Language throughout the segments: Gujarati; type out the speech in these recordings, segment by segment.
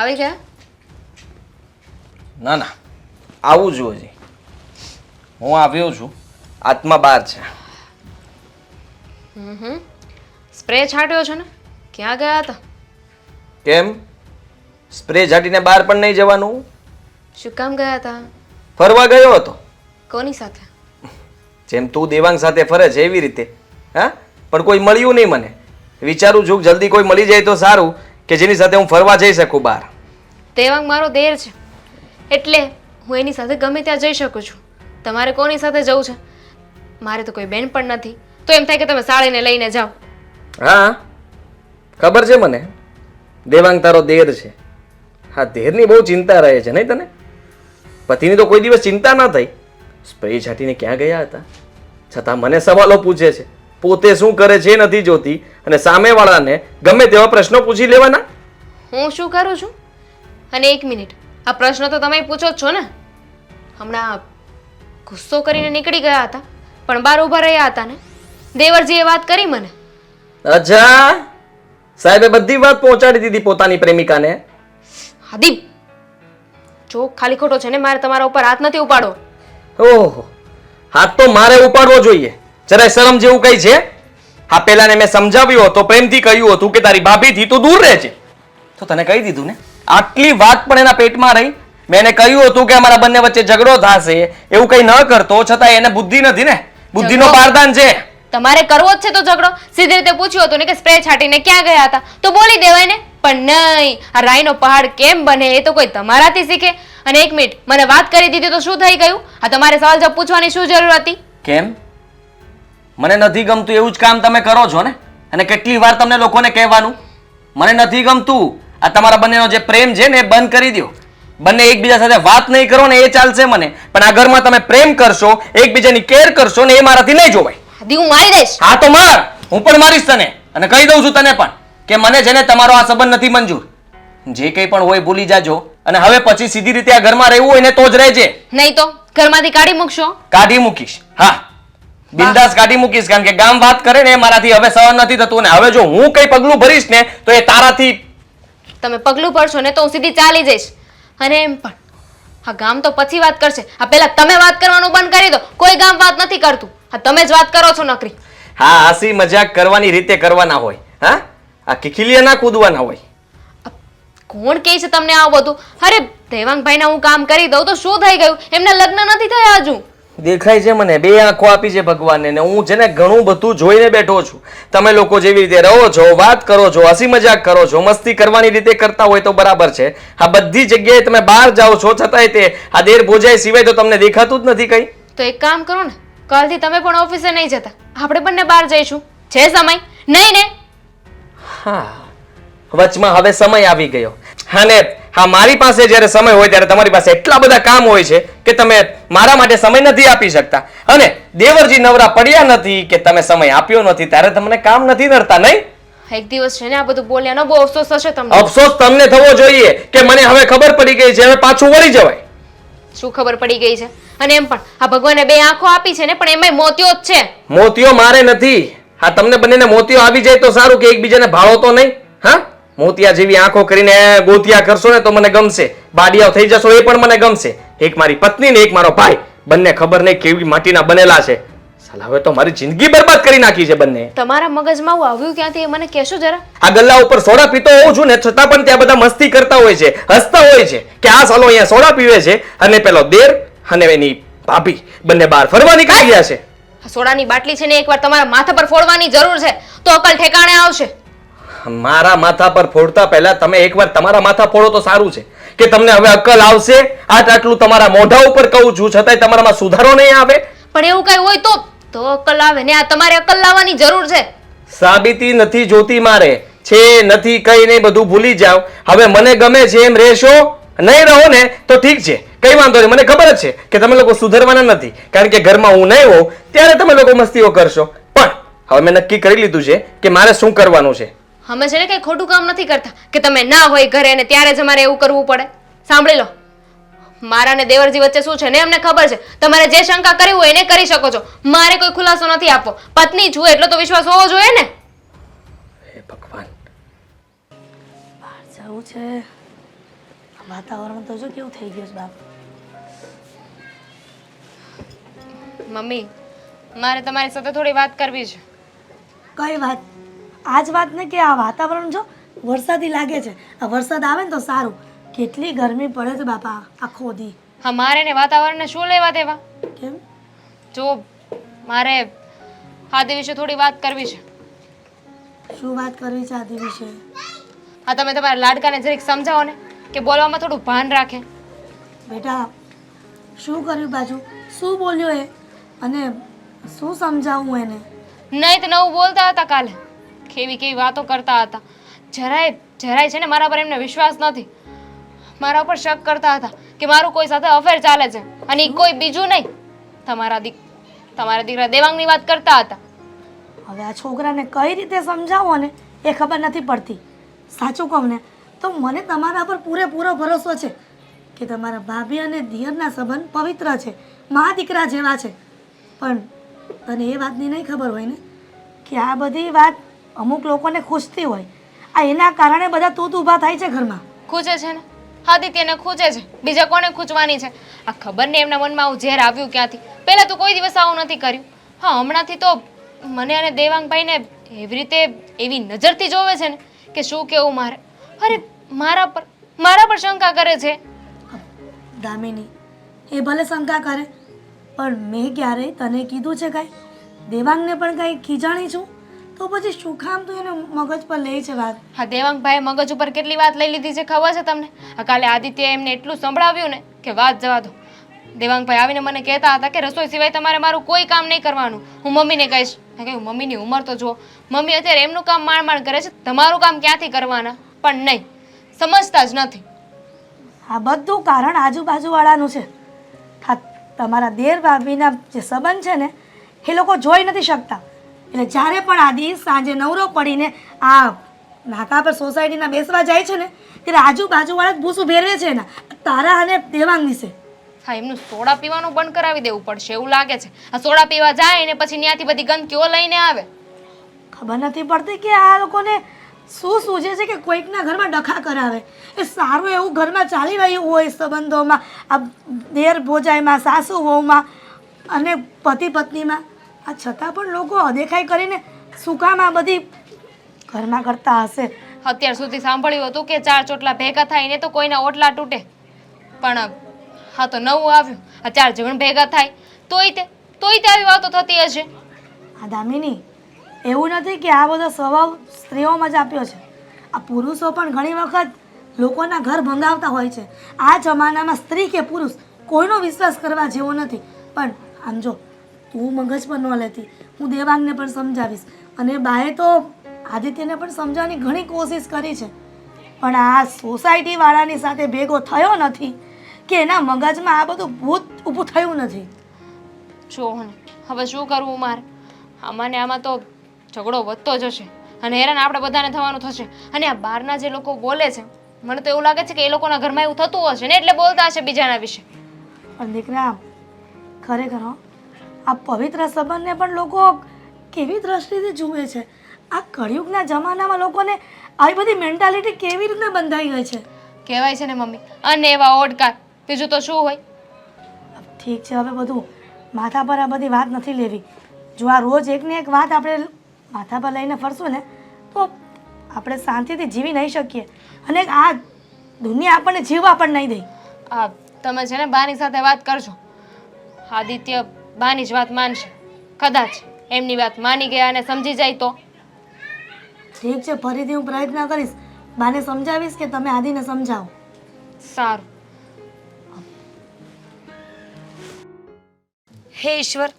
આવી ગયા ના ના. આવું છું હજી હું આવ્યો છું. આત્મા બહાર છે. હમ સ્પ્રે છાંટ્યો છે ને? ક્યાં ગયા હતા? કેમ? સ્પ્રે છાંટીને બહાર પણ નહીં જવાનું? શું કામ ગયા હતા? ફરવા ગયો હતો. કોની સાથે? જેમ તું દેવાંગ સાથે ફરે છે એવી રીતે. હા? પણ કોઈ મળ્યું નહીં મને. વિચારું છું જલ્દી કોઈ મળી જાય તો સારું. કે જેની સાથે હું ફરવા જઈ શકું બહાર? તેવાંગ મારો દેર છે. એટલે હું એની સાથે ગમે ત્યાં જઈ શકું છું. તમારે કોની સાથે જવું છે? મારે તો કોઈ બેન પણ નથી. તો એમ થાય કે તમે સાળીને લઈને જાઓ. હા? ખબર છે મને? દેવાંગ તારો દેર છે. હા દેરની બહુ ચિંતા રહે છે નહીં તને? પતિની તો કોઈ દિવસ ચિંતા ના થઈ. સ્પ્રે છાટીને ક્યાં ગયા હતા? છતાં મને સવાલો પૂછે છે. પોતે શું કરે છે નથી જોતી અને સામેવાળાને ગમે તેવા પ્રશ્નો પૂછી લેવાના? હું શું કરું છું? અને એક મિનિટ. આ પ્રશ્ન તો તમે પૂછો જ છો ને? હમણાં ગુસ્સો કરીને નીકળી ગયા હતા પણ બહાર ઊભા રહ્યા હતા ને? દેવરજીએ વાત કરી મને. અચ્છા. સાહેબે બધી વાત પહોંચાડી દીધી પોતાની પ્રેમિકાને. હાદીપ જો ખાલી ખોટો છે ને મારે તમારા ઉપર હાથ નથી ઉપાડો ઓહો. હાથ તો મારે ઉપાડવો જોઈએ. જરાય શરમ જેવું કઈ છે? હા પેલાને મેં સમજાવ્યું હતો પ્રેમથી કહ્યું હતું કે તારી ભાભીથી તું દૂર રહે છે. તો તને કહી દીધું ને? આટલી વાત પણ એના પેટમાં રહી. મેં એને કહ્યું હતું કે અમારા બંને વચ્ચે ઝઘડો થશે એવું કઈ ન કરતો છતાં એને બુદ્ધિ નથી ને? બુદ્ધિનો? પારદાન છે. તમારે કરવો જ છે તો ઝઘડો. સીધી રીતે પૂછ્યું હતું ને કે સ્પ્રે છાંટીને ક્યાં ગયા હતા? તો બોલી દેવાય ને? પણ નહીં આ રાઈનો પહાડ કેમ બને એ તો કોઈ તમારાથી શીખે. અને એક મિનિટ મને વાત કરી દીધી તો શું થઈ ગયું? આ તમારે સવાલ જવાબ પૂછવાની શું જરૂર હતી? કેમ? મને નથી ગમતું એવું જ કામ તમે કરો છો ને? અને કેટલી વાર તમને લોકોને કહેવાનું? મને નથી ગમતું. આ તમારા બંનેનો જે પ્રેમ છે ને એ બંધ કરી દો બંને એકબીજા સાથે વાત નહીં કરો ને એ ચાલશે મને. પણ આ ઘરમાં તમે પ્રેમ કરશો એકબીજાની કેર કરશો ને એ મારાથી નહીં જોવાય. દી હું મારી દઈશ. હા તો માર. હું પણ મારીશ તને. અને કહી દઉં છું તને પણ કે મને છે ને તમારો આ સંબંધ નથી મંજૂર. જે કંઈ પણ હોય ભૂલી જાજો. અને હવે પછી સીધી રીતે આ ઘરમાં રહેવું હોય ને તો જ રહેજે. નહીં તો ઘરમાંથી કાઢી મૂકશો? કાઢી મૂકીશ. હા. બિંદાસ કાઢી મૂકીશ કારણ કે ગામ વાત કરે ને મારાથી હવે સહન નથી થતું. ને હવે જો હું કઈ પગલું ભરીશ ને તો એ તારાથી તમે પગલું ભરશો ને તો હું સીધી ચાલી જઈશ. અને એમ પણ હા ગામ તો પછી વાત કરશે. આ પહેલા તમે વાત કરવાનું બંધ કરી દો. કોઈ ગામ વાત નથી કરતું. હા તમે જ વાત કરો છો નકરી. હા હસી મજાક કરવાની રીતે કરવાના હોય. હા? આ કિખિલિયા ના કૂદવાના હોય. કોણ કહે છે તમને આવું બધું? અરે દેવાંગભાઈના હું કામ કરી દઉં તો શું થઈ ગયું? એમના લગ્ન નથી થયા હજુ. દેખાય છે મને બે આંખો આપી છે ભગવાનને ને હું છે ને ઘણું બધું જોઈને બેઠો છું. તમે લોકો જેવી રીતે રહો છો વાત કરો છો હસી મજાક કરો છો મસ્તી કરવાની રીતે કરતા હોય તો બરાબર છે. આ બધી જગ્યાએ તમે બહાર જાઓ છો છતાંય તે આ દેર ભોજાય સિવાય તો તમને દેખાતું જ નથી કઈ. તો એક કામ કરો ને કાલથી તમે પણ ઓફિસે નહીં જતા. આપણે બંને બહાર જઈશું. છે સમય? નહીં ને? હા વચમાં હવે સમય આવી ગયો. અને હા મારી પાસે જ્યારે સમય હોય ત્યારે તમારી પાસે એટલા બધા કામ હોય છે કે તમે મારા માટે સમય નથી આપી શકતા. અને દેવરજી નવરા પડ્યા નથી કે તમે સમય આપ્યો નથી ત્યારે તમને કામ નથી નડતા નહીં? એક દિવસ છે ને આ બધું બોલ્યાનો બહુ અફસોસ થશે તમને. અફસોસ તમને થવો જોઈએ કે મને હવે ખબર પડી ગઈ છે હવે પાછું વળી જવાય. શું ખબર પડી ગઈ છે? અને એમ પણ આ ભગવાને બે આંખો આપી છે ને પણ એમાંય મોતિયો જ છે. મોતિયો મારે નથી. હા તમને બંનેને મોતિયો આવી જાય તો સારું કે એકબીજાને ભાળો તો નહીં? હા? મોતિયા જેવી આંખો કરીને ગોતિયા કરશો ને તો મને ગમશે. બાડિયાઓ થઈ જશો એ પણ મને ગમશે. એક મારી પત્ની ને એક મારો ભાઈ. બંને ખબર નહીં કેવી માટીના બનેલા છે. સાલા હવે તો મારી જિંદગી બરબાદ કરી નાખી છે બંને. તમારા મગજમાં હું આવ્યું ક્યાંથી? એ મને કહેશો જરા. આ ગલ્લા ઉપર સોડા પીતો હોઉં છું ને છતાં પણ ત્યાં બધા મસ્તી કરતા હોય છે હસતા હોય છે કે આ સાલો અહીંયા સોડા પીવે છે અને પેલો દેર અને એની ભાભી બંને બહાર ફરવા નીકળી ગયા છે. આ સોડાની બાટલી છે ને એકવાર તમારા માથા પર ફોડવાની જરૂર છે તો અકલ ઠેકાણે આવશે. મારા માથા પર ફોડતા પહેલા તમે એકવાર તમારા માથા ફોડો તો સારું છે. કે તમને હવે અક્કલ આવશે આટ આટલું તમારા મોઢા ઉપર કહું છું છતાંય તમારામાં સુધારો નહીં આવે. પણ એવું કઈ હોય તો તો અકલ આવે ને આ તમારે અકલ લાવવાની જરૂર છે. સાબિતી નથી જોતી મારે. છે નથી કઈ નહીં બધું ભૂલી જાવ હવે મને ગમે છે એમ રહેશો. નહીં રહો ને તો ઠીક છે. કઈ વાંધો નહીં. મને ખબર જ છે કે તમે લોકો સુધરવાના નથી. કારણ કે ઘરમાં હું નહીં હોઉં ત્યારે તમે લોકો મસ્તીઓ કરશો. પણ હવે મેં નક્કી કરી લીધું છે કે મારે શું કરવાનું છે. અમે છે ને કઈ ખોટું કામ નથી કરતા કે તમે ના હોય ઘરે અને ત્યારે જ અમારે એવું કરવું પડે. સાંભળી લો. મારા ને દેવરજી વચ્ચે શું છે ને અમને ખબર છે? તમારે જે શંકા કરવી હોય એને કરી શકો છો. મારે કોઈ ખુલાસો નથી આપવો. પત્ની છું એટલો તો વિશ્વાસ હોવો જોઈએ ને. હે ભગવાન. જવું છે. વાતાવરણ તો જો કેવું થઈ ગયું છે બાપ. મમ્મી મારે તમારી સાથે થોડી વાત કરવી છે. કઈ વાત? આ જ વાત ને કે આ વાતાવરણ જો વરસાદી લાગે છે. આ વરસાદ આવે ને તો સારું. કેટલી ગરમી પડે છે બાપા આખો દી. હા મારે ને વાતાવરણને શું લેવા દેવા? કેમ? જો મારે આદિ વિશે થોડી વાત કરવી છે. શું વાત કરવી છે આદિ વિશે? હા તમે તમારા લાડકાને જરીક સમજાવો ને કે બોલવામાં થોડું ભાન રાખે. બેટા શું કર્યું બાજુ? શું બોલ્યો એ? અને શું સમજાવું એને? નહીં તો નવું બોલતા હતા કાલે. કેવી કેવી વાતો કરતા હતા. જરાય જરાય છે ને મારા પર એમને વિશ્વાસ નથી. મારા ઉપર શક કરતા હતા કે મારું કોઈ સાથે અફેર ચાલે છે અને કોઈ બીજું નહીં. તમારા દીક તમારા દીકરા દેવાંગની વાત કરતા હતા. હવે આ છોકરાને કઈ રીતે સમજાવો ને એ ખબર નથી પડતી. સાચું કહું ને, તો મને તમારા પર પૂરેપૂરો ભરોસો છે કે તમારા ભાભી અને દિયરના સંબંધ પવિત્ર છે, મા દીકરા જેવા છે. પણ તને એ વાતની નહીં ખબર હોય ને કે આ બધી વાત અમુક લોકોને ખૂંચતી હોય. આ એના કારણે બધા તૂત ઊભા થાય છે ઘરમાં. ખૂચે છે ને? આદિત્યને ખૂચે છે. બીજા કોને ખૂંચવાની છે? આ ખબર ને એમના મનમાં આવું ઝેર આવ્યું ક્યાંથી? પહેલાં તો કોઈ દિવસ આવું નથી કર્યું. હા હમણાંથી તો મને અને દેવાંગભાઈને એવી રીતે એવી નજરથી જોવે છે ને કે શું કેવું મારે? અરે મારા પર મારા પર શંકા કરે છે. દામિની એ ભલે શંકા કરે પણ મેં ક્યારેય તને કીધું છે કાંઈ? દેવાંગને પણ કાંઈ ખીજાણી છું? તો પછી શું કામ તું એને મગજ પર લે છે વાત? હા દેવાંગભાઈએ મગજ ઉપર કેટલી વાત લઈ લીધી છે ખબર છે તમને? આ કાલે આદિત્ય એમને એટલું સંભળાવ્યું ને કે વાત જવા દો. દેવાંગભાઈ આવીને મને કહેતા હતા કે રસોઈ સિવાય તમારે મારું કોઈ કામ નહીં કરવાનું. હું મમ્મીને કહીશ. મેં કહ્યું મમ્મીની ઉંમર તો જુઓ. મમ્મી અત્યારે એમનું કામ માણ માણ કરે છે. તમારું કામ ક્યાંથી કરવાના? પણ નહીં. સમજતા જ નથી. આ બધું કારણ આજુબાજુવાળાનું છે. હા તમારા દેર ભાભીના જે સંબંધ છે ને એ લોકો જોઈ નથી શકતા. એટલે જ્યારે પણ આદિ સાંજે નવરો પડીને આ નાકા પર સોસાયટીના બેસવા જાય છે ને ત્યારે આજુબાજુવાળા જ ભૂસું ભેરવે છે એના. તારા અને દેવાંગ વિશે. હા એમનું સોડા પીવાનું બંધ કરાવી દેવું પડશે એવું લાગે છે. આ સોડા પીવા જાય ને પછી ત્યાંથી બધી ગંદકીઓ લઈને આવે. ખબર નથી પડતી કે આ લોકોને શું સૂઝે છે કે કોઈકના ઘરમાં ડખા કરાવે. એ સારું એવું ઘરમાં ચાલી રહ્યું હોય સંબંધોમાં આ દેર ભોજાઈમાં સાસુ વહુમાં અને પતિ પત્નીમાં. આ છતાં પણ લોકો અદેખાઈ કરીને શું કામ આ બધી ઘરમાં કરતા હશે? અત્યાર સુધી સાંભળ્યું હતું કે ચાર ચોટલા ભેગા થાય ને તો કોઈના ઓટલા તૂટે. પણ હા તો નવું આવ્યું. આ ચાર જણ ભેગા થાય તોય તે તોય તે આવી વાતો થતી હશે. આ દામિની એવું નથી કે આ બધો સ્વભાવ સ્ત્રીઓમાં જ આપ્યો છે. આ પુરુષો પણ ઘણી વખત લોકોના ઘર ભંગાવતા હોય છે. આ જમાનામાં સ્ત્રી કે પુરુષ કોઈનો વિશ્વાસ કરવા જેવો નથી. પણ આમ જો તું મગજ પર ન લેતી. હું દેવાંગને પણ સમજાવીશ. અને બાએ તો આદિત્યને પણ સમજાવવાની ઘણી કોશિશ કરી છે. પણ આ સોસાયટીવાળાની સાથે ભેગો થયો નથી કે એના મગજમાં આ બધું ભૂત ઊભું થયું નથી. જો હવે શું કરવું મારે? આમાં ને આમાં તો ઝઘડો વધતો જશે અને હેરાન આપણે બધાને થવાનું થશે. અને આ બહારના જે લોકો બોલે છે મને તો એવું લાગે છે કે એ લોકોના ઘરમાં એવું થતું હશે ને એટલે બોલતા હશે બીજાના વિશે. પણ દીકરા ખરેખર હો, આ પવિત્ર સંબંધને પણ લોકો કેવી દ્રષ્ટિથી જુએ છે? આ કળિયુગના જમાનામાં લોકોને આવી બધી મેન્ટાલિટી કેવી રીતે બંધાઈ ગઈ છે? કહેવાય છે ને મમ્મી અને એવા ઓડકાર બીજું તો શું હોય? ઠીક છે હવે બધું માથા પર આ બધી વાત નથી લેવી. જો આ રોજ એકને એક વાત આપણે માથા પર લઈને ફરશું ને તો આપણે શાંતિથી જીવી નહીં શકીએ. અને આ દુનિયા આપણને જીવવા પણ નહીં દે. આ તમે છે ને બાની સાથે વાત કરજો. આદિત્ય બાની જ વાત માનશે. કદાચ એમની વાત માની ગયા અને સમજી જાય તો. ઠીક છે ફરીથી હું પ્રયત્ન કરીશ. બાને સમજાવીશ કે તમે આદિને સમજાવો. સારું. હે ઈશ્વર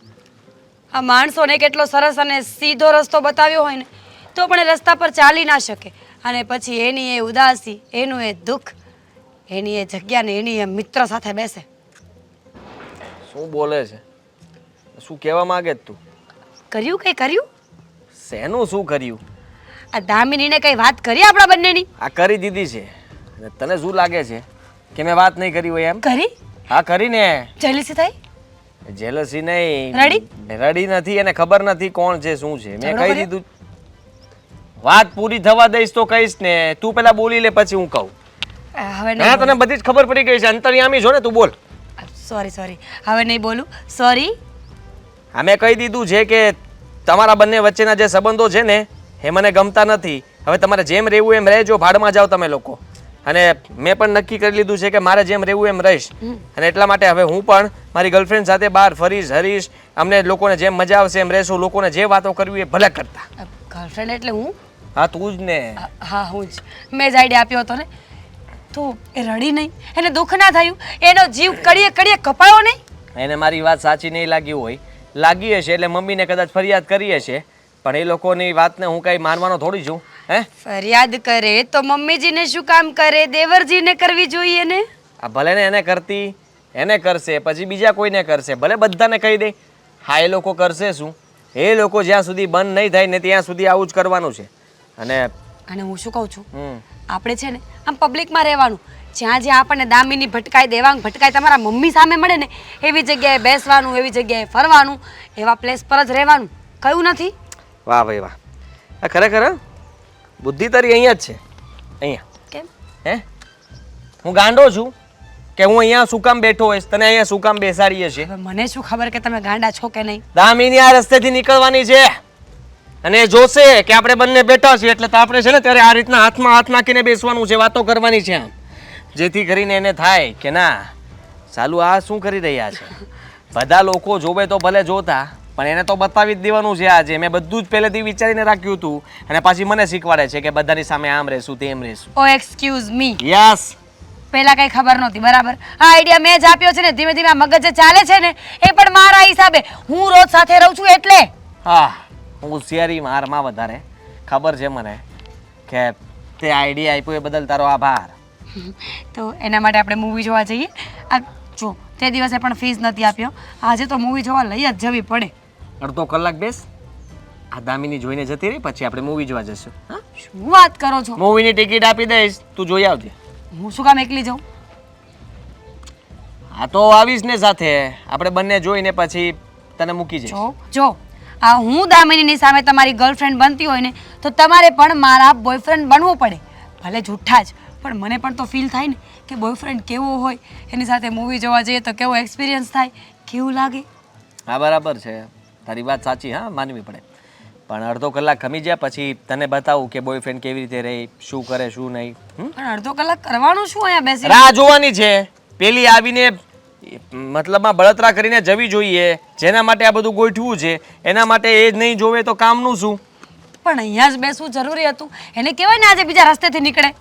આ માણસોને કેટલો સરસ અને સીધો રસ્તો બતાવ્યો હોય ને તો પણ એ રસ્તા પર ચાલી ના શકે. અને પછી એની એ ઉદાસી એનું એ દુઃખ એની એ જગ્યા ને એની એ મિત્ર સાથે બેસે. શું બોલે છે? શું કહેવા માંગે તું? કર્યું કઈ કર્યું? શેનું શું કર્યું? આ દામિનીને કઈ વાત કરી આપણા બંનેની? આ કરી દીધી છે. અને તને શું લાગે છે? કે મેં વાત નહીં કરી હોય એમ? કરી? હા કરીને. જલીસી થઈ? જેલસી નહીં. રડી? રડી નથી અને ખબર નથી કોણ છે શું છે. મેં ઝઘડો કહી દીધું. વાત પૂરી થવા દઈશ તો કહીશ ને. તું પેલા બોલી લે પછી હું કહું. હવે હા નહીં તને બધી જ ખબર પડી ગઈ છે. અંતર્યામી છો ને તું બોલ. સોરી સોરી હવે નહીં બોલું. સોરી અમે કહી દીધું છે કે તમારા બંને વચ્ચેના જે સંબંધો છે ને એ મને ગમતા નથી. હવે તમારે જેમ રહેવું એમ રહેજો ભાડમાં જાઓ તમે લોકો. અને મેં પણ નક્કી કરી લીધું છે કે મારે જેમ રહેવું એમ રહીશ. અને એટલા માટે હવે હું પણ મારી ગર્લફ્રેન્ડ સાથે બહાર ફરીશ હરીશ. અમને લોકોને જેમ મજા આવશે એમ રહેશું. લોકોને જે વાતો કરવી એ ભલે કરતા. ગર્લફ્રેન્ડ એટલે હું? હા તું જ ને. હા હું જ. મેં જ આઈડિયા આપ્યો હતો ને. તો એ રડી નહીં. એને દુઃખ ના થયું. એનો જીવ કડીએ કડીએ કપાયો નહીં. એને મારી વાત સાચી નહીં લાગી હોય. લાગી હશે એટલે મમ્મીને કદાચ ફરિયાદ કરી હશે પણ એ લોકોની વાતને હું કાંઈ માનવાનો થોડી છું હે? ફરિયાદ કરે તો મમ્મીજીને શું કામ કરે? દેવરજીને કરવી જોઈએ ને? આ ભલે ને એને કરતી એને કરશે પછી બીજા કોઈને કરશે ભલે બધાને કહી દે. હા એ લોકો કરશે શું? એ લોકો જ્યાં સુધી બંધ નહીં થાય ને ત્યાં સુધી આવું જ કરવાનું છે. અને અને હું શું કહું છું? આપણે છે ને આમ પબ્લિકમાં રહેવાનું. જ્યાં જ્યાં આપણને દામિની ભટકાઈ દેવાંગ ભટકાઈ તમારા મમ્મી સામે મળે ને એવી જગ્યાએ બેસવાનું એવી જગ્યાએ ફરવાનું એવા પ્લેસ પર જ રહેવાનું. કયું નથી? વાહ ભાઈ વાહ. આ ખરેખર બુદ્ધિ તારી અહીંયા જ છે. અહીંયા. કેમ? હે? હું ગાંડો છું કે હું અહીંયા શું કામ બેઠો હોઈશ? તને અહીંયા શું કામ બેસાડીએ છીએ? મને શું ખબર કે તમે ગાંડા છો કે નહીં? દામિની આ રસ્તેથી નીકળવાની છે. અને જોશે કે આપણે બંને બેઠા છીએ એટલે તો આપણે છે ને ત્યારે આ રીતના હાથમાં હાથ નાખીને બેસવાનું છે વાતો કરવાની છે આમ. જેથી કરીને એને થાય કે ના ચાલુ આ શું કરી રહ્યા છે? બધા લોકો જોવે તો ભલે જોતા પણ એને તો બતાવી જ દેવાનું છે આજે. મેં બધું જ પહેલેથી વિચારીને રાખ્યું હતું અને પાછી મને શીખવાડે છે કે બધાની સામે આમ રહેશું તેમ રહેશું. ઓ એક્સક્યુઝ મી યસ પહેલા કઈ ખબર નહોતી બરાબર? આ આઈડિયા મેં જ આપ્યો છે ને ધીમે ધીમે મગજ જે ચાલે છે ને એ પણ મારા હિસાબે. હું રોજ સાથે રહું છું એટલે. હા હોશિયારી મારમાં વધારે. ખબર છે મને કે તે આઈડિયા આપ્યો એ બદલ તારો આભાર. તો એના માટે આપણે મૂવી જોવા જઈએ. આ જો તે દિવસે પણ ફીસ નથી આપ્યો. આજે તો મૂવી જોવા લઈ જ જવી પડે. અડધો કલાક બેસ. આ દામિની જોઈને જતી રહી પછી આપણે મૂવી જોવા જશું હા? શું વાત કરો છો? મૂવીની ટિકિટ આપી દઈશ. તું જોઈ આવજે. હું શું કામ એકલી જાઉં? હા તો આવીશ ને સાથે. આપણે બંને જોઈને પછી તને મૂકી જઈશ. જો જો. આ હું દામિનીની સામે તમારી ગર્લફ્રેન્ડ બનતી હોય ને તો તમારે પણ મારા બોયફ્રેન્ડ બનવું પડે. ભલે જૂઠા જ. પણ મને પણ તો ફીલ થાય ને કે બોયફ્રેન્ડ કેવો હોય એની સાથે મૂવી જોવા જઈએ તો કેવો એક્સપિરિયન્સ થાય કેવું લાગે? હા બરાબર છે. તારી વાત સાચી હા માનવી પડે. પણ અડધો કલાક ખમી જાય પછી તને બતાવું કે બોયફ્રેન્ડ કેવી રીતે રહે શું કરે શું નહીં? પણ અડધો કલાક કરવાનું શું અહીંયા બેસી રાહ જોવાની છે. પેલી આવીને મતલબમાં બળતરા કરીને જવી જોઈએ. જેના માટે આ બધું ગોઠવું છે એના માટે એ જ નહીં જોવે તો કામનું શું? પણ અહીંયા જ બેસવું જરૂરી હતું. એને કહેવાય ને આજે બીજા રસ્તેથી નીકળે.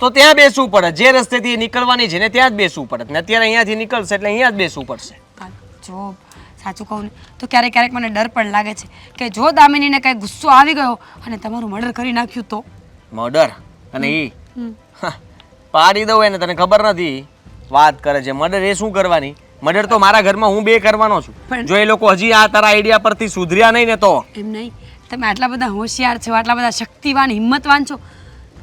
તો ત્યાં બેસવું પડે. જે રસ્તેથી નીકળવાની છે ને ત્યાં જ બેસવું પડે. ને અત્યારે અહીંયાથી નીકળશે એટલે અહીંયા જ બેસવું પડશે. જો સાચું કહું ને તો ક્યારેક ક્યારેક મને ડર પણ લાગે છે કે જો દામિનીને કાંઈ ગુસ્સો આવી ગયો અને તમારું મર્ડર કરી નાખ્યું તો? મર્ડર? અને ઈ? પાડી દઉં એને તને ખબર નથી. વાત કરે છે. મર્ડર એ શું કરવાની? મર્ડર તો મારા ઘરમાં હું બે કરવાનો છું. જો એ લોકો હજી આ તારા આઈડિયા પરથી સુધર્યા નહીં ને તો? એમ નહીં. તમે આટલા બધા હોશિયાર છો આટલા બધા શક્તિવાન હિંમતવાન છો.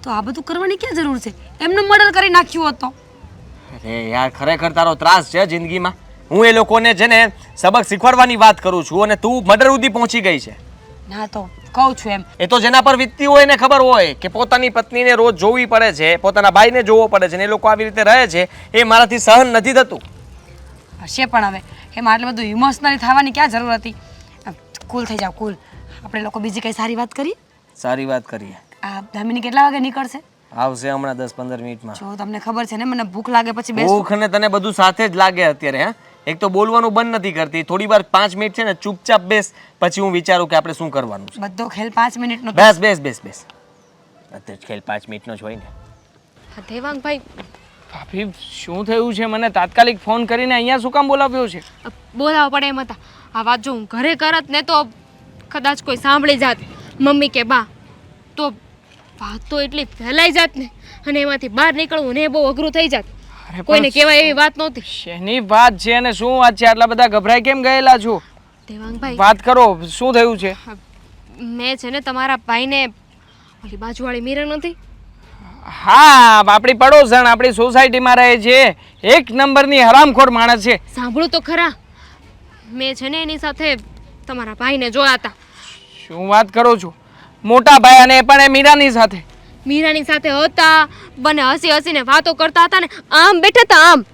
તો આ બધું કરવાની ક્યાં જરૂર છે? એમને મર્ડર કરી નાખ્યું હતો અરે યાર ખરેખર તારો ત્રાસ છે જિંદગીમાં. હું એ લોકોને છે ને સબક શીખવાડવાની વાત કરું છું અને તું મર્ડર સુધી પહોંચી ગઈ છે. ના તો કહું છું એમ. એ તો જેના પર વીતતી હોય એને ખબર હોય કે પોતાની પત્નીને રોજ જોવી પડે છે પોતાના ભાઈને જોવો પડે છે ને એ લોકો આવી રીતે રહે છે એ મારાથી સહન નથી થતું. હશે પણ હવે. એમાં આટલું બધું ઇમોશનલી થવાની ક્યાં જરૂર હતી? કુલ થઈ જાવ કુલ આપણે લોકો બીજી કઈ સારી વાત કરીએ? સારી વાત કરીએ. આ દામિની કેટલા વાગે નીકળશે? આવશે હમણાં દસ પંદર મિનિટમાં. જો તમને ખબર છે ને મને ભૂખ લાગે પછી બેસ. ભૂખ ને તને બધું સાથે જ લાગે અત્યારે હા? એક તો બોલવાનું બંધ નથી કરતી થોડી વાર પાંચ મિનિટ છે ને ચૂપચાપ બેસ પછી હું વિચારું કે આપણે શું કરવાનું છે. બધો ખેલ પાંચ મિનિટનો બેસ બેસ બેસ બેસ. અત્યારે જ ખેલ પાંચ મિનિટનો જ હોય ને. હા દેવાંગભાઈ. ભાભી શું થયું છે? મને તાત્કાલિક ફોન કરીને અહીંયા શું કામ બોલાવ્યો છે? બોલાવો બોલાવવા પડે એમ હતા. આ વાત જો હું ઘરે કરત ને તો કદાચ કોઈ સાંભળી જાત. મમ્મી કે બા તો વાત તો એટલી ફેલાઈ જાત ને. અને એમાંથી બહાર નીકળવું ને એ બહુ અઘરું થઈ જાત. કોઈને કહેવાય એવી વાત નહોતી. શેની વાત છે અને શું વાત છે? આટલા બધા ગભરાઈ કેમ ગયેલા છો? દેવાંગભાઈ. વાત કરો શું થયું છે? મેં છે ને તમારા ભાઈને ઓલી બાજુવાળી મિરર નથી હા આપણી પડોસણ આપણી સોસાયટીમાં રહે છે. એક નંબરની હરામખોર માણસ છે. સાંભળું તો ખરા. મેં છે ને એની સાથે તમારા ભાઈને જોયા હતા. શું વાત કરો છો? મોટા ભાઈ અને એ પણ એ મીરાની સાથે. મીરાની સાથે હતા બને હસી હસીને વાતો કરતા હતા ને આમ બેઠા હતા આમ.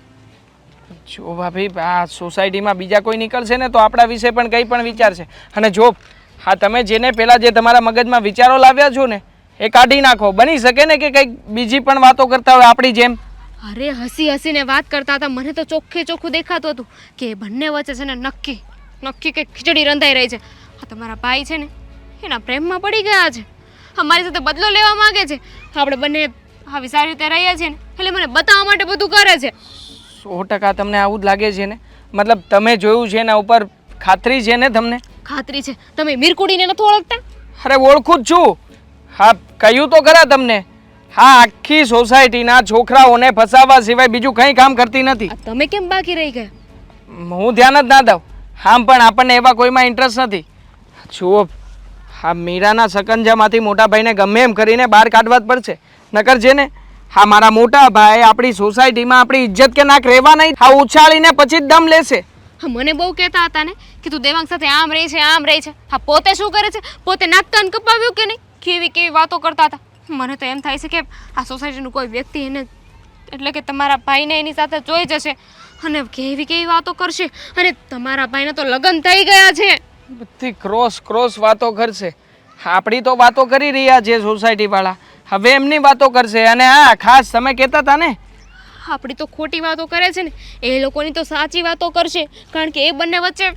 જો ભાભી આ સોસાયટીમાં બીજા કોઈ નીકળશે ને તો આપણા વિશે પણ કંઈ પણ વિચારશે. અને જો હા તમે જેને પહેલાં જે તમારા મગજમાં વિચારો લાવ્યા છો ને એ કાઢી નાખો. બની શકે ને કે કંઈક બીજી પણ વાતો કરતા હોય આપણી જેમ? અરે હસી હસીને વાત કરતા હતા. મને તો ચોખ્ખે ચોખ્ખું દેખાતું હતું કે બંને વચ્ચે છે ને નક્કી નક્કી કે ખીચડી રંધાઈ રહી છે. આ તમારા ભાઈ છે ને એના પ્રેમમાં પડી ગયા છે. અમારી સાથે બદલો લેવા માંગે છે. આપણે બંને આવી સારી રીતે રહીએ છીએ ને એટલે મને બતાવવા માટે બધું કરે છે. સો ટકા તમને આવું જ લાગે છે ને? મતલબ તમે જોયું છે એના ઉપર ખાતરી છે ને તમને? ખાતરી છે. તમે મીરકુડીને નથી ઓળખતા? અરે ઓળખું જ છું. હા કહ્યું તો ખરા તમને. હા આખી સોસાયટીના છોકરાઓને ફસાવવા સિવાય બીજું કંઈ કામ કરતી નથી. તમે કેમ બાકી રહી ગયા? હું ધ્યાન જ ના દઉં. આમ પણ આપણને એવા કોઈમાં ઇન્ટરેસ્ટ નથી. જુઓ હા મીરાના સકંજામાંથી મોટા ભાઈને ગમે એમ કરીને બહાર કાઢવા જ પડશે. નકર છે ને હા, મારા મોટા ભાઈ આપણી સોસાયટીમાં આપણી ઇજ્જત કે નાક રહેવા નહીં, હા, ઉછાળીને પછી જ દમ લેશે. હા, મને બહુ કહેતા હતા ને કે તું દેવાંગ સાથે આમ રહે છે, આમ રહે છે. હા, પોતે શું કરે છે? પોતે નાક તન કપાવ્યું કે નહીં? કેવી કેવી વાતો કરતા હતા. મને તો એમ થાય છે કે આ સોસાયટીનું કોઈ વ્યક્તિ એને, એટલે કે તમારા ભાઈને એની સાથે જોઈ જશે અને કેવી કેવી વાતો કરશે. અને તમારા ભાઈને તો લગ્ન થઈ ગયા છે. બધી ક્રોસ ક્રોસ વાતો કરશે. આપણી તો વાતો કરી રહ્યા છે સોસાયટીવાળા. હવે એમની વાતો કરશે અને હા ખાસ તમે કહેતા હતા ને? આપણી તો ખોટી વાતો કરે છે ને. એ લોકોની તો સાચી વાતો કરશે. કારણ કે એ બંને વચ્ચે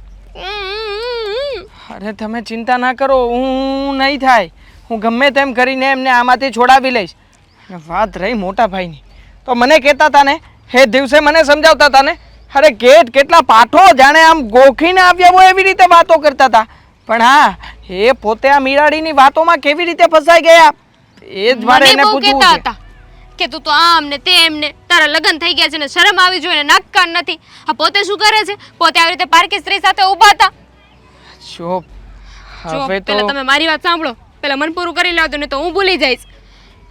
અરે તમે ચિંતા ના કરો હું નહીં થાય. હું ગમે તેમ કરીને એમને આમાંથી છોડાવી લઈશ. વાત રહી મોટા ભાઈની. તો મને કહેતા હતા ને હે દિવસે મને સમજાવતા હતા ને. અરે કેટ કેટલા પાઠો જાણે આમ ગોખીને આવ્યા હોય એવી રીતે વાતો કરતા હતા. પણ હા એ પોતે આ મીરાડીની વાતોમાં કેવી રીતે ફસાઈ ગયા? એ જ મારે એને પૂછવું છે. હતા કે તું તો આમ ને તેમ ને તારા લગ્ન થઈ ગયા છે ને શરમ આવી જોઈએ ને નાક કાન નથી. આ પોતે શું કરે છે? પોતે આવી રીતે પારકી સ્ત્રી સાથે ઊભા હતા. જો હવે તો તમે મારી વાત સાંભળો. પેલા મન પૂરું કરી લેવા દો ને તો હું ભૂલી જઈશ.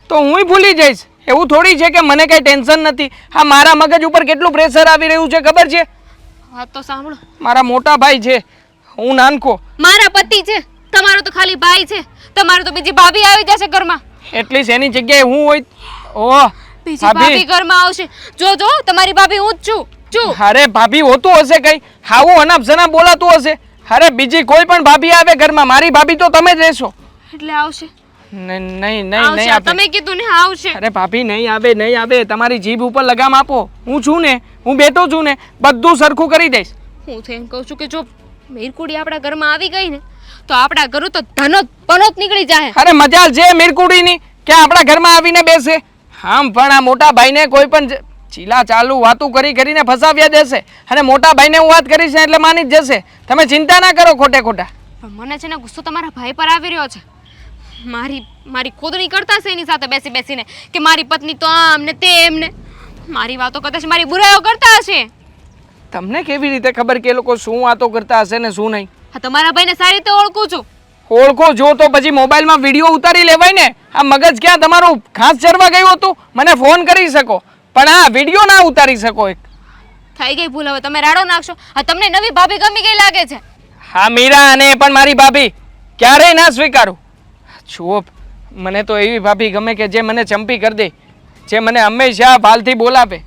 તો હુંય ભૂલી જઈશ. એવું થોડી છે કે મને કઈ ટેન્શન નથી. હા મારા મગજ ઉપર કેટલું પ્રેશર આવી રહ્યું છે ખબર છે? વાત તો સાંભળો. મારા મોટા ભાઈ છે હું નાનકો મારા પતિ છે તમારો તો ખાલી ભાઈ છે તમારો તો બીજી ભાભી આવી જશે ઘરમાં. એટલી એની જગ્યાએ હું હોય. ઓહ બીજી ભાભી. ઘરમાં આવશે. જો જો તમારી ભાભી હું જ છું. છું. અરે ભાભી હોતું હશે કઈ? હાવું અનાપ જના બોલાતું હશે. અરે બીજી કોઈ પણ ભાભી આવે ઘરમાં મારી ભાભી તો તમે જ રહેશો. એટલે આવશે. નહીં નહીં નહીં આવશે. નહીં આ તમે કીધું ને આવશે. અરે ભાભી નહીં આવે નહીં આવે. તમારી જીભ ઉપર લગામ આપો. હું છું ને હું બેઠો છું ને બધું સરખું કરી દઈશ. હું તો એમ કહું છું કે જો મીરકુડી આપણા ઘરમાં આવી ગઈ ને તો આપણા ઘરું તો ધનોત પનોત નીકળી જાય અરે મજાલ છે મીરકુડીની કે આપણા ઘરમાં આવીને બેસે. આમ પણ આ મોટા ભાઈને કોઈ પણ ચીલા ચાલુ વાતું કરી કરીને ફસાવ્યા દેશે. અને મોટા ભાઈને હું વાત કરીશ એટલે માની જ જશે. તમે ચિંતા ના કરો ખોટે ખોટા. મને છે ને ગુસ્સો તમારા ભાઈ પર આવી રહ્યો છે. મારી મારી ખોદણી કરતા છે એની સાથે બેસી બેસીને કે મારી પત્ની તો આમ ને તેમ ને મારી વાતો કરતા છે મારી બુરાઈઓ કરતા હશે. તમને કેવી રીતે ખબર કે એ લોકો શું વાતો કરતા હશે ને શું નહીં? હા તમારા ભાઈને સારી રીતે ઓળખું છું. ઓળખો જો તો પછી મોબાઈલમાં વીડિયો ઉતારી લેવાય ને. આ મગજ ક્યાં તમારું ઘાસ ચરવા ગયું હતું? મને ફોન કરી શકો. પણ આ વીડિયો ના ઉતારી શકો એક. થઈ ગઈ ભૂલ હવે તમે રાડો નાખશો. આ તમને નવી ભાભી ગમી ગઈ લાગે છે. હા મીરા અને પણ મારી ભાભી. ક્યારેય ના સ્વીકારું. જુઓ મને તો એવી ભાભી ગમે કે જે મને ચંપી કરી દે જે મને હંમેશા ભાલથી બોલાવે.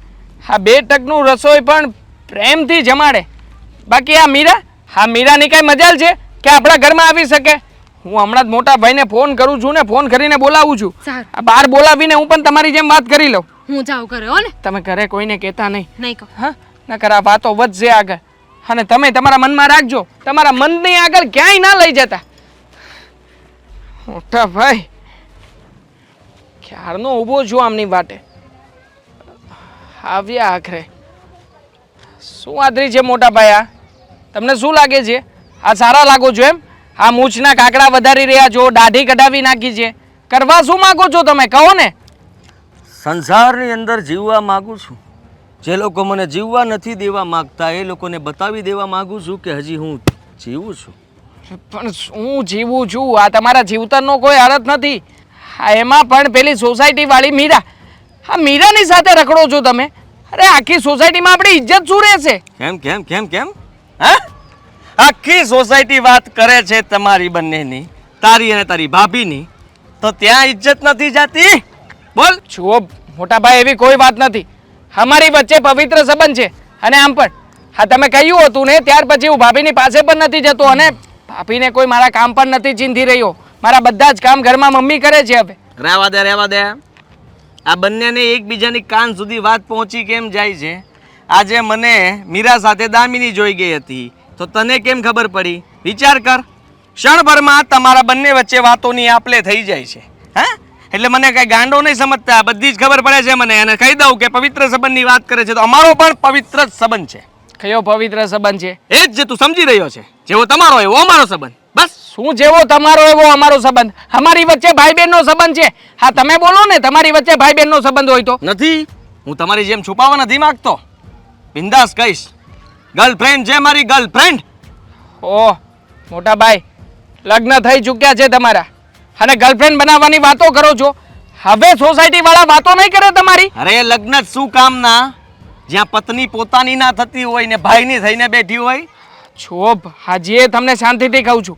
હા બે ટકનું રસોઈ પણ પ્રેમથી જમાડે. બાકી આ મીરા હા મીરાની કાંઈ મજાલ છે કે આપણા ઘરમાં આવી શકે? હું હમણાં જ મોટા ભાઈને ફોન કરું છું ને ફોન કરીને બોલાવું છું. આ બહાર બોલાવીને હું પણ તમારી જેમ વાત કરી લઉં. હું જાઉં હો ને? તમે ઘરે કોઈને કહેતા નહીં. નહીં કહું. હા? નકર આ વાતો વધશે આગળ. અને તમે તમારા મનમાં રાખજો. તમારા મનની આગળ ક્યાંય ના લઈ જતા. મોટા ભાઈ, ક્યારનો ઊભો છું આમની વાટે? આવ્યા આખરે. શું આદરી છે મોટા ભાઈ આ? તમને શું લાગે છે? આ સારા લાગો છો એમ? આ મૂછના કાકડા વધારી રહ્યા છો, દાઢી કઢાવી નાખી છે. કરવા શું માગો છો તમે? કહો ને. સંસારની અંદર જીવવા માગું છું. જે લોકો મને જીવવા નથી દેવા માગતા, એ લોકોને બતાવી દેવા માગું છું કે હજી હું જીવું છું. પણ શું જીવું છું આ તમારા જીવતરનો કોઈ અર્થ નથી. એમાં પણ પેલી સોસાયટીવાળી મીરા. હા મીરાની સાથે રખડો છો તમે. અરે આખી સોસાયટીમાં આપણી ઇજ્જત શું રહેશે? કેમ કેમ કેમ કેમ? હા? આખી સોસાયટી વાત કરે છે તમારી બંનેની તારી અને તારી ભાભીની. તો ત્યાં ઇજ્જત નથી જાતી? બોલ. જુઓ મોટા ભાઈ એવી કોઈ વાત નથી. અમારી વચ્ચે પવિત્ર સંબંધ છે. અને આમ પણ. હા તમે કહ્યું હતું ને ત્યાર પછી હું ભાભીની પાસે પણ નથી જતો અને ભાભીને કોઈ મારા કામ પર નથી ચીંધી રહ્યો. મારા બધા જ કામ ઘરમાં મમ્મી કરે છે હવે. રહેવા દે રહેવા દે. આ બંનેને એકબીજાની કાન સુધી વાત પહોંચી કેમ જાય છે? આજે મને મીરા સાથે દામિની જોઈ ગઈ હતી. તો તને કેમ ખબર પડી? વિચાર કર. ક્ષણભરમાં તમારા બંને વચ્ચે વાતોની આપલે થઈ જાય છે. હા? એટલે મને કઈ ગાંડો નહીં સમજતા. બધી જ ખબર પડે છે મને. અને કહી દઉં કે પવિત્ર સંબંધની વાત કરે છે તો અમારો પણ પવિત્ર જ સંબંધ છે. કયો પવિત્ર સંબંધ છે? એ જ જે તું સમજી રહ્યો છે. જેવો તમારો એવો અમારો સંબંધ. બસ. શું જેવો તમારો એવો અમારો સંબંધ? અમારી વચ્ચે ભાઈ બહેનનો સંબંધ છે. હા તમે બોલો ને તમારી વચ્ચે ભાઈ બહેનનો સંબંધ હોય તો. નથી. હું તમારી જેમ છુપાવવા નથી માંગતો. બિંદાસ કહીશ. ગર્લફ્રેન્ડ છે મારી ગર્લફ્રેન્ડ ઓહ મોટા ભાઈ લગ્ન થઈ ચૂક્યા છે તમારા. અને ગર્લફ્રેન્ડ બનાવવાની વાતો કરો છો. હવે સોસાયટી વાળા વાતો નહીં કરે તમારી? અરે લગ્ન શું કામના? જ્યાં પત્ની પોતાની ના થતી હોય ને ભાઈની થઈને બેઠી હોય. છો હાજીએ તમને શાંતિથી કહું છું.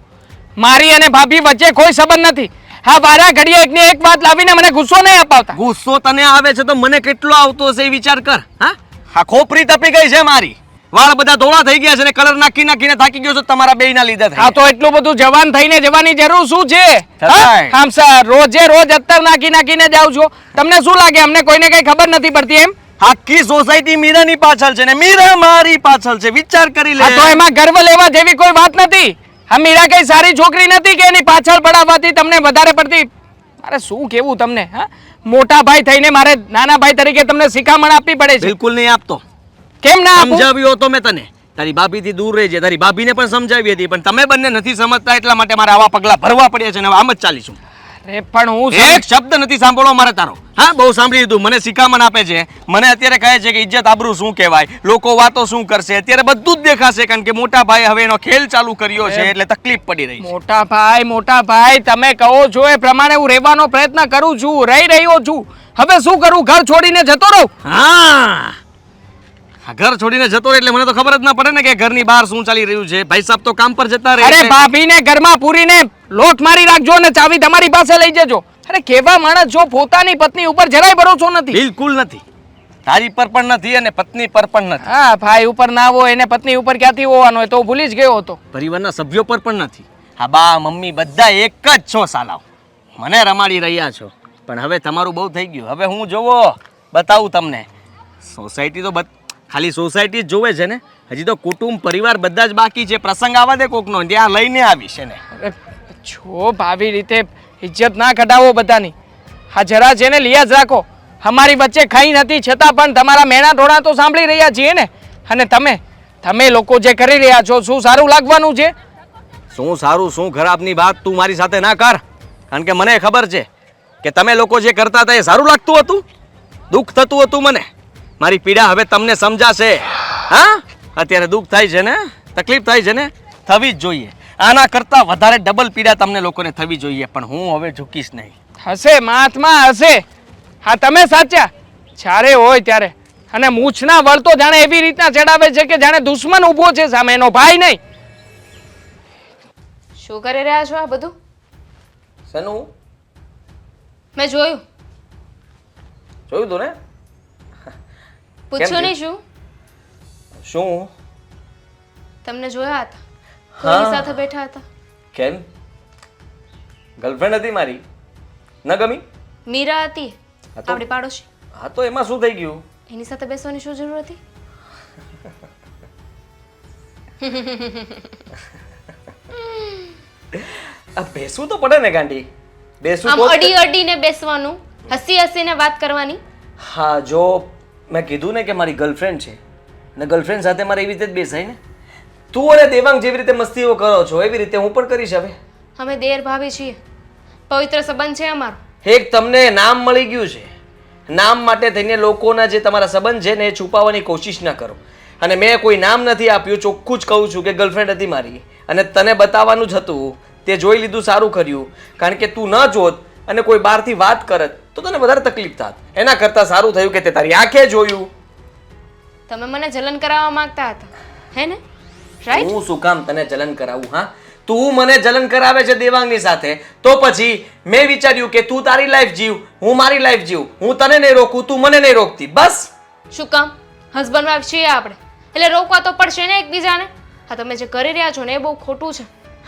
મારી અને ભાભી વચ્ચે કોઈ સંબંધ નથી. હા વારા ઘડીએ એકની એક વાત લાવીને મને ગુસ્સો નહીં અપાવતા. ગુસ્સો તને આવે છે તો મને કેટલો આવતો હશે એ વિચાર કર હા? આ ખોપરી તપી ગઈ છે મારી. વાળ બધા ધોળા થઈ ગયા છે ને કલર નાખી નાખીને થાકી ગયો છો તમારા બેયના લીધે હા તો એટલું બધું જવાન થઈને જવાની જરૂર શું છે. આમ સર રોજે રોજ અત્તર નાખી નાખીને જાવ છો. તમને શું લાગે? અમને કોઈને કઈ ખબર નથી પડતી એમ? આખી સોસાયટી મીરાની પાછળ છે ને મીરા મારી પાછળ છે. વિચાર કરી લે. તો એમાં ગર્વ લેવા જેવી કોઈ વાત નથી. આ મીરા કઈ સારી છોકરી નથી કે એની પાછળ પડાવવાથી તમને વધારે પડતી? મારે શું કેવું તમને હા? મોટા ભાઈ થઈને મારે નાના ભાઈ તરીકે તમને શિખામણ આપવી પડે છે. બિલકુલ નહીં આપતો. કેમ ના સમજાવ્યો હતો મેં તને. તારી ભાભીથી દૂર રહેજે. તારી ભાભીને પણ સમજાવી હતી પણ તમે બંને નથી સમજતા એટલા માટે મારે આવા પગલા ભરવા પડ્યા છે ને આમ જ ચાલીશું. અરે પણ હું એક શબ્દ નથી સાંભળવો મારે તારો. હા બહુ સાંભળી લીધું. મને શિખામણ આપે છે. મને અત્યારે કહે છે કે ઇજ્જત આબરૂ શું કહેવાય? લોકો વાતો શું કરશે? અત્યારે બધું જ દેખાશે કારણ કે મોટા ભાઈ હવે એનો ખેલ ચાલુ કર્યો છે એટલે તકલીફ પડી રહી છે. મોટા ભાઈ મોટા ભાઈ તમે કહો છો એ પ્રમાણે હું રહેવાનો પ્રયત્ન કરું છું રહી રહ્યો છું. હવે શું કરું? ઘર છોડીને જતો રહું? હા. ઘર છોડીને જતો રહે એટલે મને તો ખબર જ ના પડે ને કે ઘરની બહાર શું ચાલી રહ્યું છે. ભાઈ સાહેબ તો કામ પર જતા રહે અરે ભાભીને ઘરમાં પૂરીને લોટ મારી રાખજો અને ચાવી તમારી પાસે લઈ જજો. અરે કેવા માણસ જો પોતાની પત્ની ઉપર જરાય ભરોસો નથી. બિલકુલ નથી. તારી પર પણ નથી અને પત્ની પર પણ નથી. હા ભાઈ ઉપર ના હોય એને પત્ની ઉપર ક્યાંથી હોવાનો હોય તો ભૂલી જ ગયો હતો. પરિવારના સભ્યો પર પણ નથી. હા બા મમ્મી બધા એક જ છો સાલાવ મને રમાડી રહ્યા છો. પણ હવે તમારું બહુ થઈ ગયું. હવે હું જોવો બતાવું તમને. સોસાયટી તો બત- ખાલી સોસાયટી જ જોવે છે ને? હજી તો કુટુંબ પરિવાર બધા જ બાકી છે. પ્રસંગ આવવા દે કોકનો ત્યાં લઈને આવીશ એને. છો ભાવી રીતે ઇજ્જત ના કઢાવો બધાની. હા જરા છે ને લિયાજ રાખો. અમારી વચ્ચે ખાઈ નથી છતાં પણ તમારા મેણા ટોણા તો સાંભળી રહ્યા છીએ ને? અને તમે તમે લોકો જે કરી રહ્યા છો શું સારું લાગવાનું છે? શું સારું શું ખરાબની વાત તું મારી સાથે ના કર. કારણ કે મને ખબર છે કે તમે લોકો જે કરતા હતા એ સારું લાગતું હતું. દુઃખ થતું હતું મને. મારી પીડા હવે તમને સમજાશે. હા? અત્યારે દુઃખ થાય છે ને? તકલીફ થાય છે ને? થવી જ જોઈએ. આના કરતાં વધારે ડબલ પીડા તમને લોકોને થવી જોઈએ પણ હું હવે ઝૂકીશ નહીં. હશે મહાત્મા હશે. હા તમે સાચા. જ્યારે હોય ત્યારે. અને મૂછના વળતો જાણે એવી રીતના ચડાવે છે કે જાણે દુશ્મન ઊભો છે સામે. એનો ભાઈ નહીં. શું કરી રહ્યા છો આ બધું? સનુ? મેં જોયું. જોયું તું ને? પૂછ્યું નહીં શું? શું? તમને જોયા હતા? કોની સાથે બેઠા હતા? કેમ? ગર્લફ્રેન્ડ હતી મારી. ન ગમી? મીરા હતી આપણી પાડોશી. હા તો એમાં શું થઈ ગયું? એની સાથે બેસવાની શું જરૂર હતી? બેસવું તો પડે ને ગાંડી બેસવું આમ અડી અડીને બેસવાનું હસી હસીને વાત કરવાની. હા જો મેં કીધું ને કે મારી ગર્લફ્રેન્ડ છે. અને ગર્લફ્રેન્ડ સાથે મારે એવી રીતે જ બેસાય ને તું અને દેવાંગ જેવી રીતે મસ્તીઓ કરો છો એવી રીતે હું પણ કરીશ હવે. અમે દેર ભાવી છીએ. પવિત્ર સંબંધ છે અમારો. એક તમને નામ મળી ગયું છે. નામ માટે થઈને લોકોના જે તમારા સંબંધ છે ને એ છુપાવવાની કોશિશ ના કરો. અને મેં કોઈ નામ નથી આપ્યું ચોખ્ખું જ કહું છું કે ગર્લફ્રેન્ડ હતી મારી. અને તને બતાવવાનું જ હતું તે જોઈ લીધું સારું કર્યું. કારણ કે તું ન જોત અને કોઈ બહારથી વાત કરત તો તને વધારે તકલીફ થાત. એના કરતાં સારું થયું કે તે તારી આંખે જોયું. તમે મને જલન કરાવવા માંગતા હતા હે ને? રાઈટ હું શું કામ તને જલન કરાવું હા? તું મને જલન કરાવે છે દેવાંગની સાથે. તો પછી મેં વિચાર્યું કે તું તારી લાઈફ જીવ હું મારી લાઈફ જીવ. હું તને નહીં રોકું તું મને નહીં રોકતી. બસ. શું કામ? હસબન્ડ વાઈફ છીએ આપણે. એટલે રોકવા તો પડશે ને એકબીજાને? હા તમે જે કરી રહ્યા છો ને એ બહુ ખોટું છે.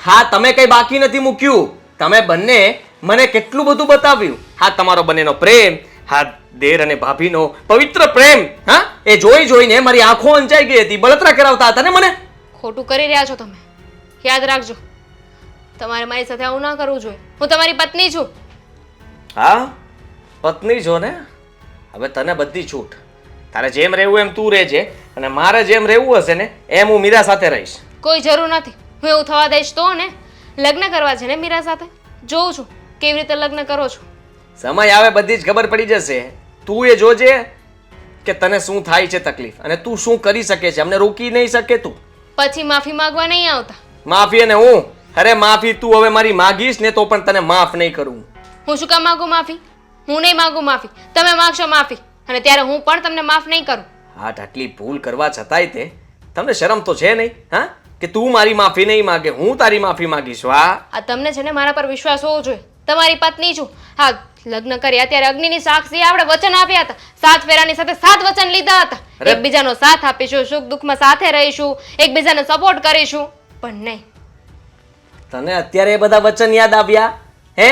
હા તમે કઈ બાકી નથી મૂક્યું. તમે બંને મને કેટલું બધું બતાવ્યું? હા તમારો બંનેનો પ્રેમ હા દેર અને ભાભીનો પવિત્ર પ્રેમ હા એ જોઈ જોઈને મારી આંખો અંજાઈ ગઈ હતી બળતરા કરાવતા હતા ને મને? ખોટું કરી રહ્યા છો તમે. યાદ રાખજો તમારે મારી સાથે આવું ના કરવું જોઈએ. હું તમારી પત્ની છું. હા? પત્ની છો ને? હવે તને બધી છૂટ. તારે જેમ રહેવું એમ તું રહેજે અને મારે જેમ રહેવું હશે ને એમ હું મીરા સાથે રહીશ. કોઈ જરૂર નથી. હું એવું થવા દઈશ તો ને લગ્ન કરવા છે ને મીરા સાથે? જોઉં છું. કેવી રીતે લગ્ન કરો છો? સમય આવે બધી જ ખબર પડી જશે. તું એ જોજે કે તને શું થાય છે તકલીફ અને તું શું કરી શકે છે. અમને રોકી નહીં શકે તું. પછી માફી માંગવા નહીં આવતા? માફી અને હું? અરે માફી તું હવે મારી માગીશ ને તો પણ તને માફ નહીં કરું. હું શું કામ માંગુ માફી? હું નહીં માંગુ માફી. તમે માંગશો માફી. અને ત્યારે હું પણ તમને માફ નહીં કરું. હા આટલી ભૂલ કરવા છતાંય તે. તમને શરમ તો છે નહીં હા? કે તું મારી માફી નહીં માગે હું તારી માફી માંગીશ વાહ. આ તમને છે ને મારા પર વિશ્વાસ હોવો જોઈએ. તમારી પત્ની છું. હા લગ્ન કર્યા ત્યારે અગ્નિની સાક્ષી આપણે વચન આપ્યા હતા. સાત ફેરાની સાથે સાત વચન લીધા હતા. એકબીજાનો સાથ આપીશું સુખ દુઃખમાં સાથે રહીશું એકબીજાને સપોર્ટ કરીશું. પણ નહીં. તને અત્યારે એ બધા વચન યાદ આવ્યા હે?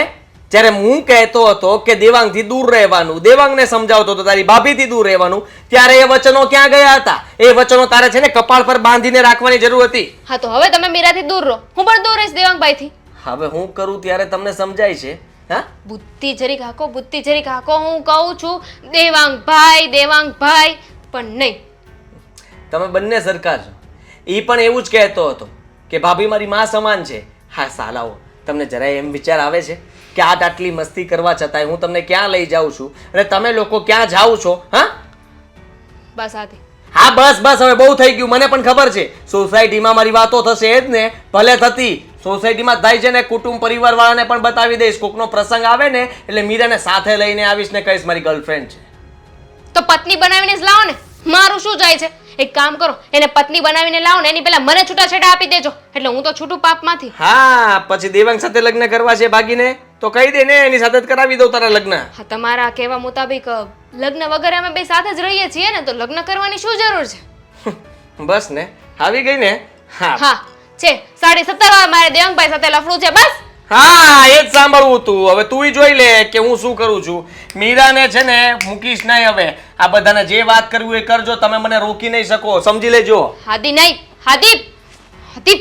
જ્યારે હું કહેતો હતો કે દેવાંગથી દૂર રહેવાનું દેવાંગને સમજાવતો હતો તારી ભાભીથી દૂર રહેવાનું ત્યારે એ વચનો ક્યાં ગયા હતા? એ વચનો તારે છે ને કપાળ પર બાંધીને રાખવાની જરૂર હતી. હા તો હવે તમે મીરાથી દૂર રહો. હું પણ દૂર રહીશ દેવાંગભાઈથી. હવે હું કરું ત્યારે તમને સમજાય છે હા? બુદ્ધિ જરીક હાકો બુદ્ધિ જરીક હાકો. હું કહું છું દેવાંગભાઈ દેવાંગભાઈ પણ નહીં. તમે બંને સરખા છો. એ પણ એવું જ કહેતો હતો કે ભાભી મારી માં સમાન છે. હા સાલાઓ તમને જરાય એમ વિચાર આવે છે? કે આ આટલી મસ્તી કરવા છતાંય હું તમને ક્યાં લઈ જાઉં છું? અને તમે લોકો ક્યાં જાઓ છો? હા? બસ આથી હા બસ બસ હવે બહુ થઈ ગયું. મને પણ ખબર છે. સોસાયટીમાં મારી વાતો થશે જ ને. ભલે થતી. સોસાયટીમાં થાય છે ને કુટુંબ પરિવાર વાળાને પણ બતાવી દઈશ. કોકનો પ્રસંગ આવે ને એટલે મીરાને સાથે લઈને આવીશ ને કહીશ મારી ગર્લફ્રેન્ડ છે. તો પત્ની બનાવીને જ લાવો ને. મારું શું જાય છે? એક કામ કરો એને પત્ની બનાવીને લાવો ને. એની પહેલા મને છૂટાછેડા આપી દેજો. એટલે હું તો છૂટું પાપમાંથી. હા પછી દેવાંગ સાથે લગ્ન કરવા છે ભાગીને? તો કહી દે ને એની સાથે જ કરાવી દઉં તારા લગ્ન. હા તમારા કહેવા મુતાબિક લગ્ન વગર અમે બે સાથે જ રહીએ છીએ ને તો લગ્ન કરવાની શું જરૂર છે? બસ ને આવી ગઈ ને? હા. હા છે સાડી સત્તર વાર મારે દેવંગભાઈ સાથે લફડું છે બસ. હા એ જ સાંભળવું તું. હવે તું જોઈ લે કે હું શું કરું છું. મીરાને છે ને મૂકીશ નહીં હવે. આ બધાને જે વાત કરવી એ કરજો તમે મને રોકી નહીં શકો. સમજી લેજો. હાદી નહીં હાદીપ હાદી